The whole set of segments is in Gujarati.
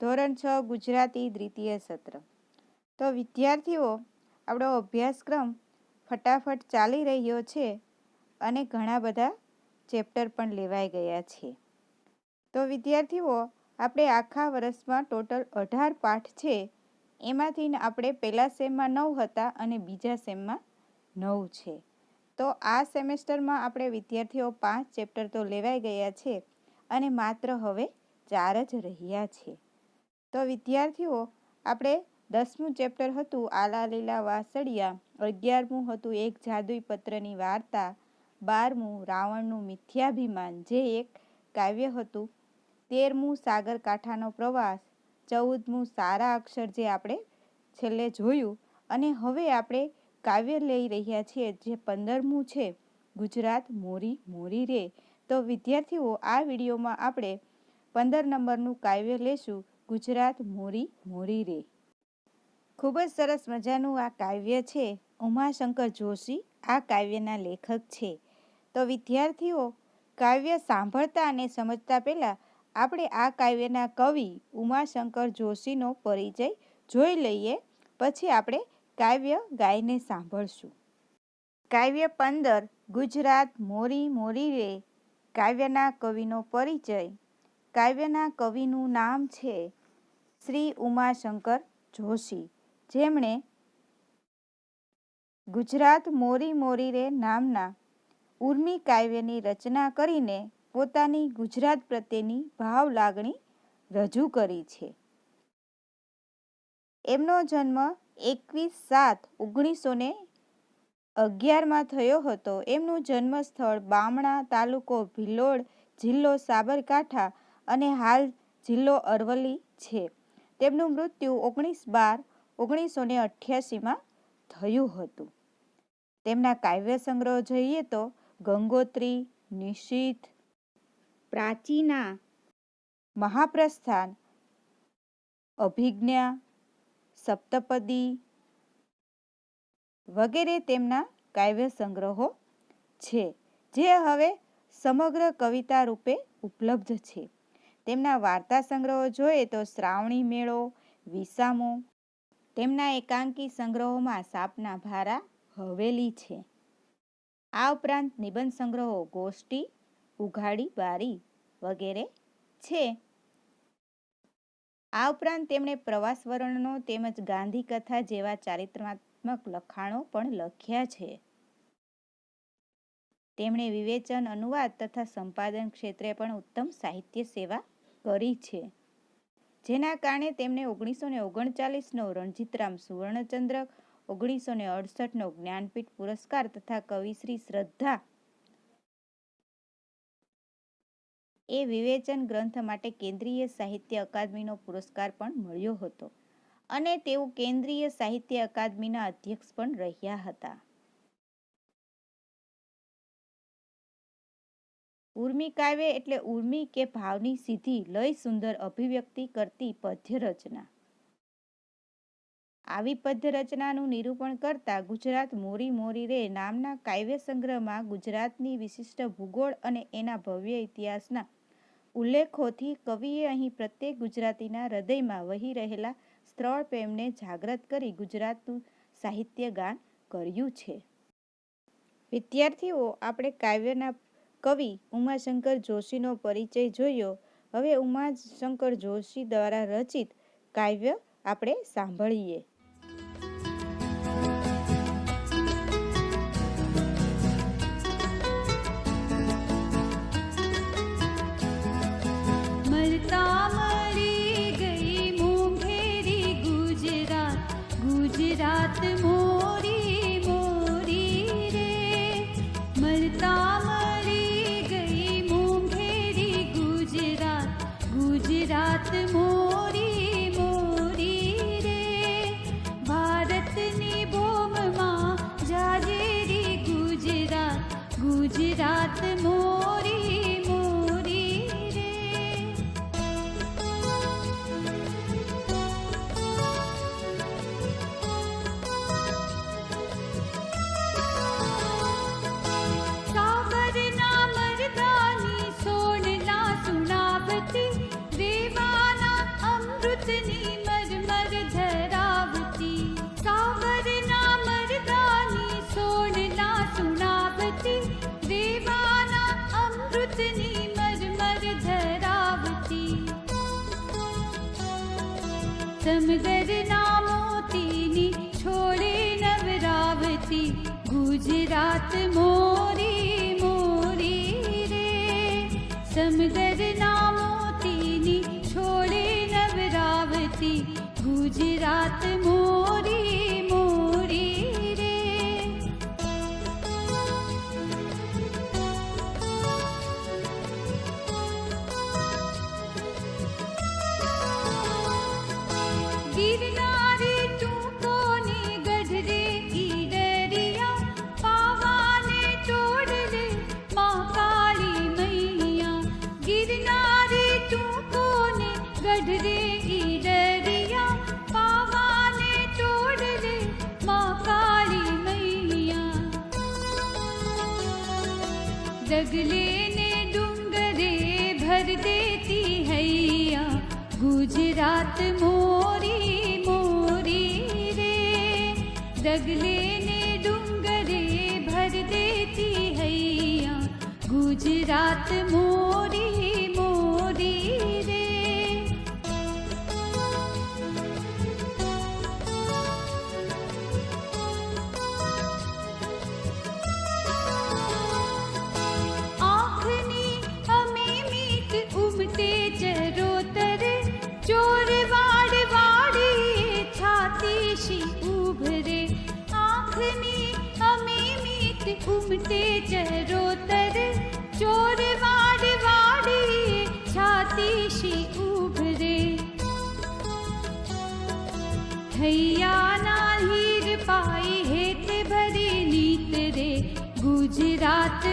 ધોરણ છ, ગુજરાતી દ્વિતીય સત્ર. તો વિદ્યાર્થીઓ, આપણો અભ્યાસક્રમ ફટાફટ ચાલી રહ્યો છે અને ઘણા બધા ચેપ્ટર પણ લેવાઈ ગયા છે. તો વિદ્યાર્થીઓ, આપણે આખા વર્ષમાં ટોટલ અઢાર પાઠ છે. એમાંથી આપણે પહેલા સેમમાં નવ હતા અને બીજા સેમમાં નવ છે. તો આ સેમેસ્ટરમાં આપણે વિદ્યાર્થીઓ પાંચ ચેપ્ટર તો લેવાઈ ગયા છે અને માત્ર હવે ચાર જ રહ્યા છે. તો વિદ્યાર્થીઓ, આપણે દસમું ચેપ્ટર હતું આલા લીલા વાસળિયા, અગિયારમું હતું એક જાદુઈ પત્રની વાર્તા, બારમું રાવણનું મિથ્યાભિમાન, જે એક કાવ્ય હતું. તેરમું સાગરકાંઠાનો પ્રવાસ, ચૌદમું સારા અક્ષર જે આપણે છેલ્લે જોયું. અને હવે આપણે કાવ્ય લઈ રહ્યા છીએ જે પંદરમું છે, ગુજરાત મોરી મોરી રે. તો વિદ્યાર્થીઓ, આ વિડીયોમાં આપણે પંદર નંબરનું કાવ્ય લેશું. ગુજરાત મોરી મોરી રે. ખૂબ જ સરસ મજાનું આ કાવ્ય છે, ઉમાશંકર જોશી. આ કાવ્યના લેખક છે. તો વિદ્યાર્થીઓ, કાવ્ય સાંભળતા અને સમજતા પહેલાં આપણે આ કાવ્યના કવિ ઉમાશંકર જોશીનો પરિચય જોઈ લઈએ. પછી આપણે કાવ્ય ગાઈને સાંભળશું. કાવ્ય પંદર, ગુજરાત મોરી મોરી રે. કાવ્યના કવિનો પરિચય. કાવ્યના કવિનું નામ છે શ્રી ઉમાશંકર જોશી, જેમણે ગુજરાત મોરી મોરી રે નામના ઉર્મી કાવ્યની રચના કરીને પોતાની ગુજરાત પ્રત્યેની ભાવ લાગણી રજૂ કરી છે. એમનો જન્મ એકવીસ સાત ઓગણીસો ને અગિયારમાં થયો હતો. એમનું જન્મસ્થળ બામણા તાલુકો ભિલોડ જિલ્લો સાબરકાંઠા અને હાલ જિલ્લો અરવલ્લી છે. તેમનું મૃત્યુ ઓગણીસ બાર ઓગણીસો ને અઠ્યાસીમાં થયું હતું. તેમના કાવ્ય સંગ્રહ જોઈએ તો ગંગોત્રી નિશીથ પ્રાચીના મહાપ્રસ્થાન, અભિજ્ઞા, સપ્તપદી વગેરે તેમના કાવ્ય સંગ્રહો છે, જે હવે સમગ્ર કવિતા રૂપે ઉપલબ્ધ છે. તેમના વાર્તા સંગ્રહો જોઈએ તો શ્રાવણી મેળો, વિસામો, તેમના એકાંકી સંગ્રહોમાં સાપના ભારા હવેલી છે. આ ઉપરાંત નિબંધ સંગ્રહો ગોષ્ઠી, ઉઘાડી, બારી વગેરે છે. આ ઉપરાંત તેમણે પ્રવાસ વર્ણનો તેમજ ગાંધી કથા જેવા ચારિત્રાત્મક લખાણો પણ લખ્યા છે. તેમણે વિવેચન, અનુવાદ તથા સંપાદન ક્ષેત્રે પણ ઉત્તમ સાહિત્ય સેવા કરી છે. જેના કારણે તેમણે ઓગણીસો ને ઓગણચાલીસનો રણજીતરામ સુવર્ણચંદ્રક ઓગણીસો ને અડસઠનો જ્ઞાનપીઠ પુરસ્કાર તથા કવિશ્રી શ્રદ્ધા એ વિવેચન ગ્રંથ માટે કેન્દ્રીય સાહિત્ય અકાદમીનો પુરસ્કાર પણ મળ્યો હતો. અને તેઓ કેન્દ્રીય સાહિત્ય અકાદમીના અધ્યક્ષ પણ રહ્યા હતા. ઉર્મી કાવ્ય એટલે ઉર્મી કે ભાવની સીધી લય સુંદર અભિવ્યક્તિ કરતી પદ્ય રચના. આવી પદ્ય રચનાનું નિરૂપણ કરતા ગુજરાત મોરી મોરી રે નામના કાવ્ય સંગ્રહમાં ગુજરાતની વિશિષ્ટ ભૂગોળ અને એના ભવ્ય ઇતિહાસના ઉલ્લેખોથી કવિએ અહીં પ્રત્યેક ગુજરાતીના હૃદયમાં વહી રહેલા સ્થળ પ્રેમને જાગ્રત કરી ગુજરાતનું સાહિત્ય ગાન કર્યું છે. વિદ્યાર્થીઓ, આપણે કાવ્યના કવિ ઉમાશંકર જોશીનો પરિચય જોયો. હવે ઉમાશંકર જોશી દ્વારા રચિત કાવ્ય આપણે સાંભળીએ. समदर नमोति छोडे नवरावती गुजरात मोरी मोरी रे। समदर नमोति छोडे नवरावती गुजरात मोरी ટૂંકોને ગઢરે ઈડરિયા પાવાને ટોડલે મા કાળી મૈયા ડગલે ને ડુંગરે ભર દેતી હૈયા ગુજરાત મોરી મોરી રે ડગલે ને ડુંગરે ભર દેતી હૈયા ગુજરાત મોરી મોરી छैया नाहीर पाई हेत भरी नीत रे गुजरात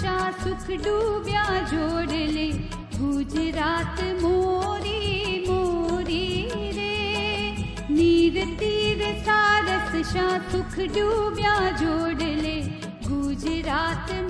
शा सुख डूब्या जोड़ ले। गुजरात मोरी मोरी रे। नीर तीर सारस शा सुख डूब्या जोड़ ले। गुजरात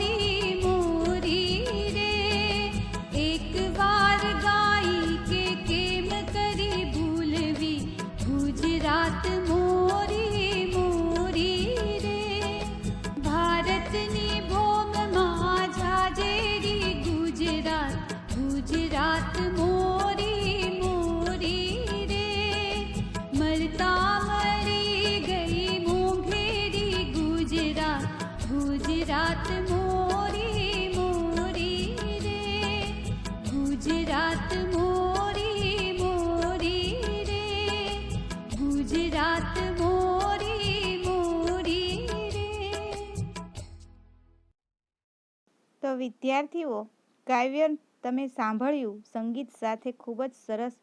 વિદ્યાર્થીઓ, કાવ્ય તમે સાંભળ્યું, સંગીત સાથે ખૂબ જ સરસ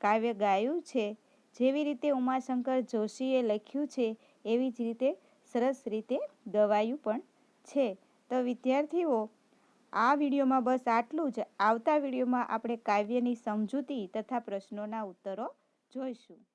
કાવ્ય ગાયું છે. જેવી રીતે ઉમાશંકર જોશીએ લખ્યું છે, એવી જ રીતે સરસ રીતે ગવાયું પણ છે. તો વિદ્યાર્થીઓ, આ વિડીયોમાં બસ આટલું જ. આવતા વિડીયોમાં આપણે કાવ્યની સમજૂતી તથા પ્રશ્નોના ઉત્તરો જોઈશું.